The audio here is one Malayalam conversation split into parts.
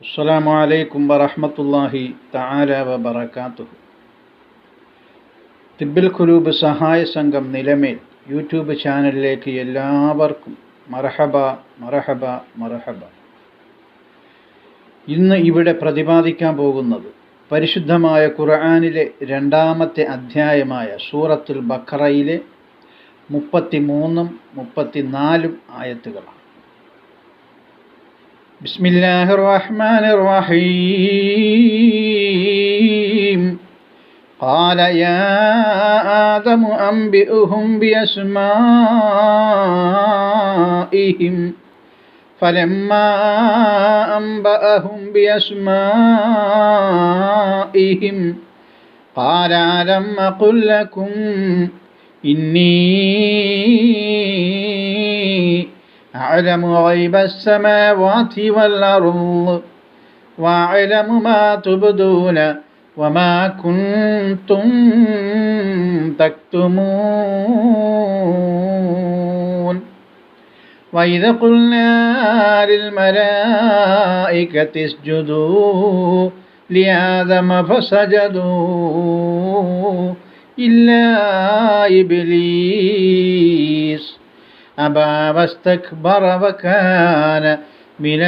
അസ്സാം അലൈക്കും വറഹമത്തല്ലാഹി തആല വബറകാതുഹു. തിബിൽ ഖുലൂബ് സഹായ സംഘം നിലമേൽ യൂട്യൂബ് ചാനലിലേക്ക് എല്ലാവർക്കും മറഹബ മറഹബ മറഹബ ഇന്ന് ഇവിടെ പ്രതിപാദിക്കാൻ പോകുന്നത് പരിശുദ്ധമായ ഖുർആാനിലെ രണ്ടാമത്തെ അധ്യായമായ സൂറത്തുൽ ബഖറയിലെ മുപ്പത്തിമൂന്നും മുപ്പത്തിനാലും ആയത്തുകളാണ്. بسم الله الرحمن الرحيم. قال يا آدم أنبئهم بأسمائهم. فلما أنبأهم بأسمائهم قال ألم أقل لكم إني أعلم غيب السماوات والأرض وأعلم ما تبدون وما كنتم تكتمون. وإذا قلنا للملائكة اسجدوا لآدم فسجدوا إلا إبليس. أبى واستكبر وكان من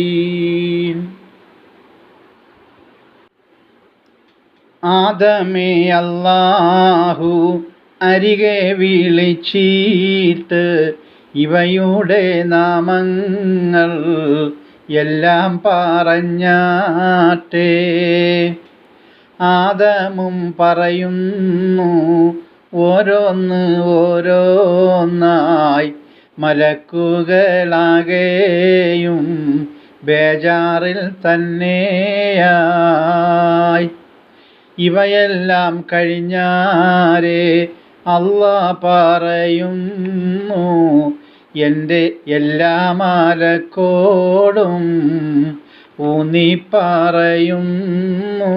الكافرين ആദമേ അല്ലാഹു അരികെ വിളിച്ചിട്ട് ഇവയുടെ നാമങ്ങൾ എല്ലാം പറഞ്ഞാട്ടേ ആദമും പറയുന്നു ഓരോന്ന് ഓരോന്നായി മലക്കുകളാകെയും ബേജാറിൽ തന്നെയായി. ഇവയെല്ലാം കഴിഞ്ഞാരേ അല്ല പറയുന്നു എന്റെ എല്ലാ മാലക്കോടും ഊന്നി പറയുന്നു.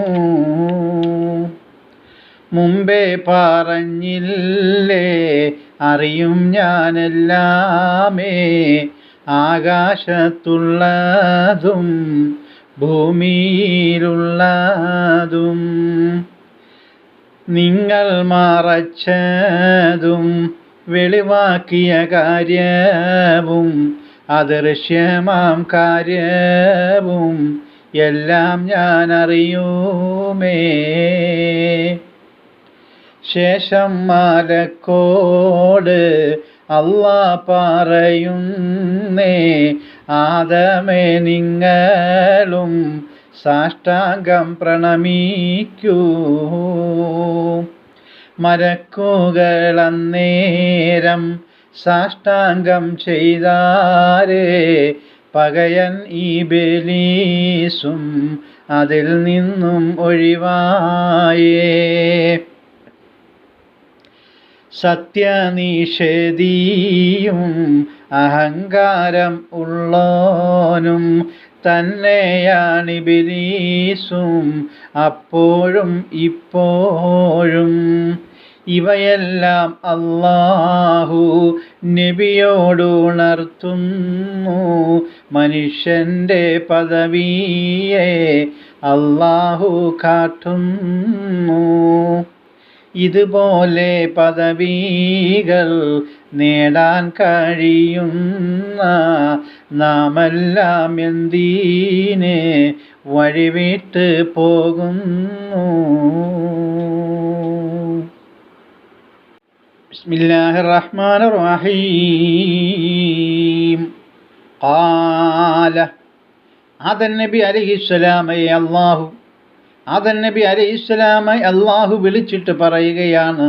മുമ്പേ പറഞ്ഞില്ലേ അറിയും ഞാനെല്ലാമേ. ആകാശത്തുള്ളതും ഭൂമിയിലുള്ളതും നിങ്ങൾ മറച്ചതും വെളിവാക്കിയ കാര്യവും അദൃശ്യമാം കാര്യവും എല്ലാം ഞാൻ അറിയുമേ ശേഷം മാലക്കോട് അല്ല പറയുന്നേ ആദമേ നിങ്ങളും സാഷ്ടാംഗം പ്രണമിക്കൂ. മരക്കുകളന്നേരം സാഷ്ടാംഗം ചെയ്താരേ പകയൻ ഈ ബലീസും അതിൽ നിന്നും ഒഴിവായേ. സത്യനിഷേധിയും അഹങ്കാരം ഉള്ളോനും തന്നെയാണിബിലീസും അപ്പോഴും ഇപ്പോഴും. ഇവയെല്ലാം അള്ളാഹു നബിയോടുണർത്തുന്നു. മനുഷ്യന്റെ പദവിയെ അള്ളാഹു കാട്ടുന്നു. ഇതുപോലെ പദവികൾ നേടാൻ കഴിയുന്ന നാമെല്ലാം എന്തിനെ വഴിവിട്ട് പോകുന്നു? ബിസ്മില്ലാഹിർ റഹ്മാനിർ റഹീം ആദൻ നബി അലൈഹിസ്സലാമയെ അല്ലാഹു ആദൻ നബി അരെ ഇസ്ലാമായി അള്ളാഹു വിളിച്ചിട്ട് പറയുകയാണ്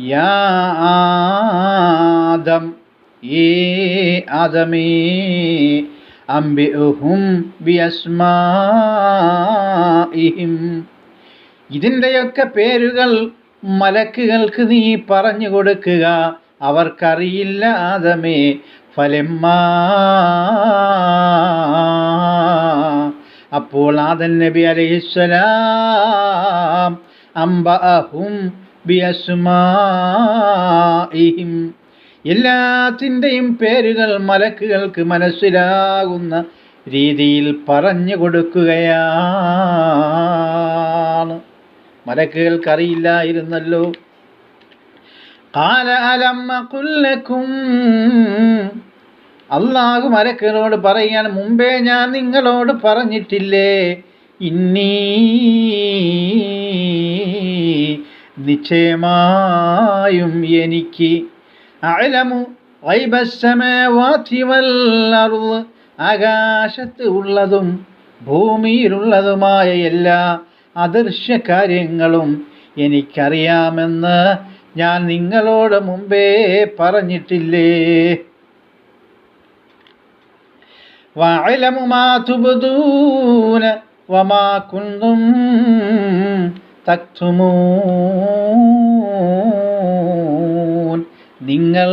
യാ ആദം ഏ ആദമേ അംബിഉഹും ബിഅസ്മാഇഹിം. ഇതിന്റെയൊക്കെ പേരുകൾ മലക്കുകൾക്ക് നീ പറഞ്ഞു കൊടുക്കുക. അവർക്കറിയില്ല ആദമേ ഫലമ്മാ അപ്പോൾ ആദൻ നബി അലൈഹിസ്സലാം അംബഅഹും ബിഅസ്മാഇഹിം. എല്ലാത്തിന്റെയും പേരുകൾ മലക്കുകൾക്ക് മനസ്സിലാകുന്ന രീതിയിൽ പറഞ്ഞു കൊടുക്കുകയാണ്. മലക്കുകൾക്കറിയില്ലായിരുന്നല്ലോ കാല അലമ്മ കുല്ലക്കും അള്ളാഹു മലക്കുകളോട് പറയാണ് മുമ്പേ ഞാൻ നിങ്ങളോട് പറഞ്ഞിട്ടില്ലേ? ഇന്നീ നിശ്ചയമായും എനിക്ക് അലമു ആകാശത്ത് ഉള്ളതും ഭൂമിയിലുള്ളതുമായ എല്ലാ അദൃശ്യ കാര്യങ്ങളും എനിക്കറിയാമെന്ന് ഞാൻ നിങ്ങളോട് മുമ്പേ പറഞ്ഞിട്ടില്ലേ? وأعلم ما تبدون وما كنتم تكتمون നിങ്ങൾ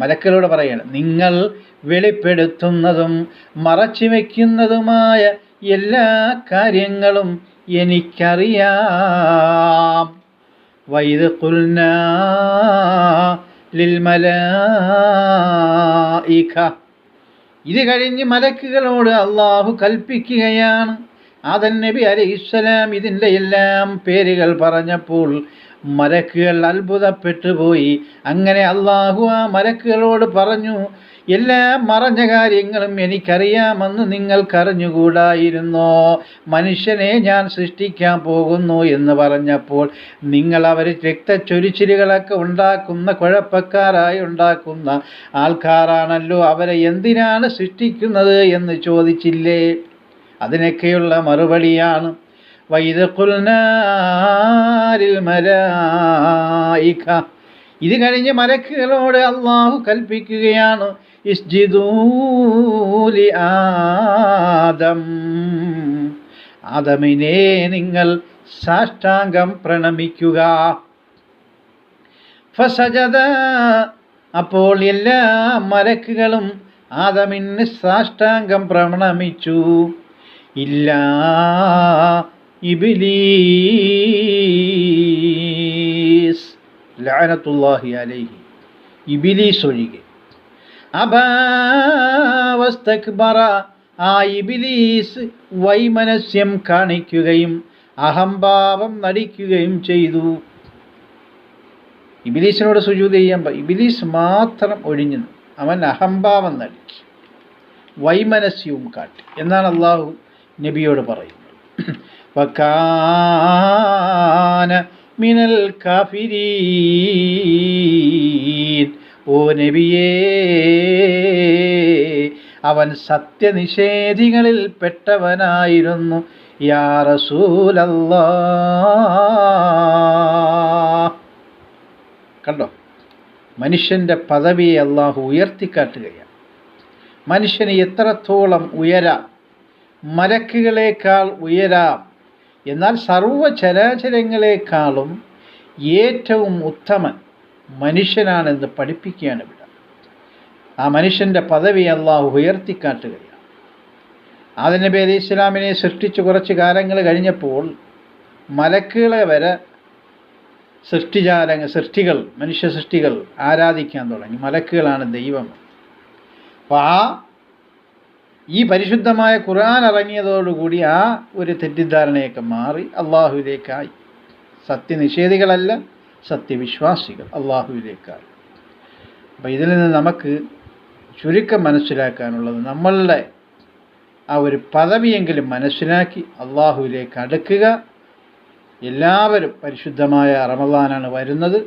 മലക്കളോട് പറയണം നിങ്ങൾ വെളിപ്പെടുത്തുന്നതും മറച്ചു വയ്ക്കുന്നതുമായ എല്ലാ കാര്യങ്ങളും എനിക്കറിയാം വൈദ് കുൽന ലിൽമലായിക ഇത് കഴിഞ്ഞ് മലക്കുകളോട് അള്ളാഹു കൽപ്പിക്കുകയാണ്. ആദൻ നബി അലൈഹിസ്സലാം ഇതിന്റെ എല്ലാം പേരുകൾ പറഞ്ഞപ്പോൾ മലക്കുകൾ അത്ഭുതപ്പെട്ടു പോയി. അങ്ങനെ അള്ളാഹു ആ മലക്കുകളോട് പറഞ്ഞു എല്ലാ മറഞ്ഞ കാര്യങ്ങളും എനിക്കറിയാമെന്ന് നിങ്ങൾക്കറിഞ്ഞുകൂടായിരുന്നോ? മനുഷ്യനെ ഞാൻ സൃഷ്ടിക്കാൻ പോകുന്നു എന്ന് പറഞ്ഞപ്പോൾ നിങ്ങൾ അവർ രക്തച്ചൊരിച്ചിലുകളൊക്കെ ഉണ്ടാക്കുന്ന കുഴപ്പക്കാരായി ഉണ്ടാക്കുന്ന ആൾക്കാരാണല്ലോ. അവരെ എന്തിനാണ് സൃഷ്ടിക്കുന്നത് എന്ന് ചോദിച്ചില്ലേ? അതിനൊക്കെയുള്ള മറുപടിയാണ്. വൈദ കുൽനാരിൽ മലായിക. ഇത് കഴിഞ്ഞ് മലക്കുകളോട് അള്ളാഹു കൽപ്പിക്കുകയാണ് ഇസ്ജിദൂലി ആദം. ആദമിനെ നിങ്ങൾ സാഷ്ടാംഗം പ്രണമിക്കുക. ഫസജദ അപ്പോൾ എല്ലാ മലക്കുകളും ആദമിന് സാഷ്ടാംഗം പ്രണമിച്ചു. ഇല്ല ഇബിലീസ്. ലാനത്തുല്ലാഹി അലൈഹി. ഇബിലീസ് ഒഴികെ അബാവസ്തക്ബറ ആ ഇബിലീസ് വൈമനസ്യം കാണിക്കുകയും അഹംഭാവം നടിക്കുകയും ചെയ്തു. ഇബിലീസിനോട് സുജൂത് ചെയ്യാൻ ഇബിലീസ് മാത്രം ഒഴിഞ്ഞു. അവൻ അഹംഭാവം നടിച്ചു. വൈമനസ്യവും കാട്ടി. എന്നാണ് അള്ളാഹു നബിയോട് പറയുന്നത്. മിനൽ കാഫിരീൻ. ഓ നബിയേ അവൻ സത്യനിഷേധികളിൽ പെട്ടവനായിരുന്നു. യാ റസൂലല്ലാ കണ്ടോ? മനുഷ്യന്റെ പദവിയെ അള്ളാഹു ഉയർത്തിക്കാട്ടുകയാണ്. മനുഷ്യന് എത്രത്തോളം ഉയരാം? മലക്കുകളേക്കാൾ ഉയരാം. എന്നാൽ സർവചരാചരങ്ങളെക്കാളും ഏറ്റവും ഉത്തമൻ മനുഷ്യനാണെന്ന് പഠിപ്പിക്കുകയാണ് ഇവിടെ. ആ മനുഷ്യന്റെ പദവി അള്ളാഹു ഉയർത്തിക്കാട്ടുകയാണ്. ആദ്യ നബി അലൈഹി ഇസ്ലാമിനെ സൃഷ്ടിച്ച് കുറച്ച് കാലങ്ങൾ കഴിഞ്ഞപ്പോൾ മലക്കുകളെ വരെ സൃഷ്ടിജാലങ്ങൾ സൃഷ്ടികൾ മനുഷ്യ സൃഷ്ടികൾ ആരാധിക്കാൻ തുടങ്ങി. മലക്കുകളാണ് ദൈവം. അപ്പോൾ ആ ഈ പരിശുദ്ധമായ ഖുർആൻ ഇറങ്ങിയതോടുകൂടി ആ ഒരു തെറ്റിദ്ധാരണയൊക്കെ മാറി അള്ളാഹുവിലേക്കായി സത്യനിഷേധികളല്ല സത്യവിശ്വാസികൾ അള്ളാഹുവിലേക്കായി അപ്പോൾ ഇതിൽ നിന്ന് നമുക്ക് ചുരുക്കം മനസ്സിലാക്കാനുള്ളത് നമ്മളുടെ ആ ഒരു പദവിയെങ്കിലും മനസ്സിലാക്കി അള്ളാഹുവിലേക്ക് അടുക്കുക. എല്ലാവരും പരിശുദ്ധമായ റമദാനാണ് വരുന്നത്.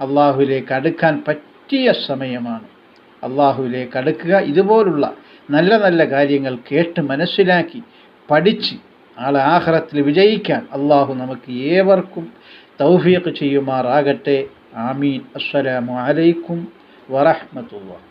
അള്ളാഹുവിലേക്ക് അടുക്കാൻ പറ്റിയ സമയമാണ്. അള്ളാഹുവിലേക്ക് അടുക്കുക. ഇതുപോലുള്ള നല്ല നല്ല കാര്യങ്ങൾ കേട്ട് മനസ്സിലാക്കി പഠിച്ച് ആളെ ആഹ്റത്തിൽ വിജയിക്കാൻ അള്ളാഹു നമുക്ക് ഏവർക്കും തൗഫീഖ് ചെയ്യുമാറാകട്ടെ. ആമീൻ. അസ്സലാമു അലൈക്കും വറഹ്മത്തുള്ളാഹി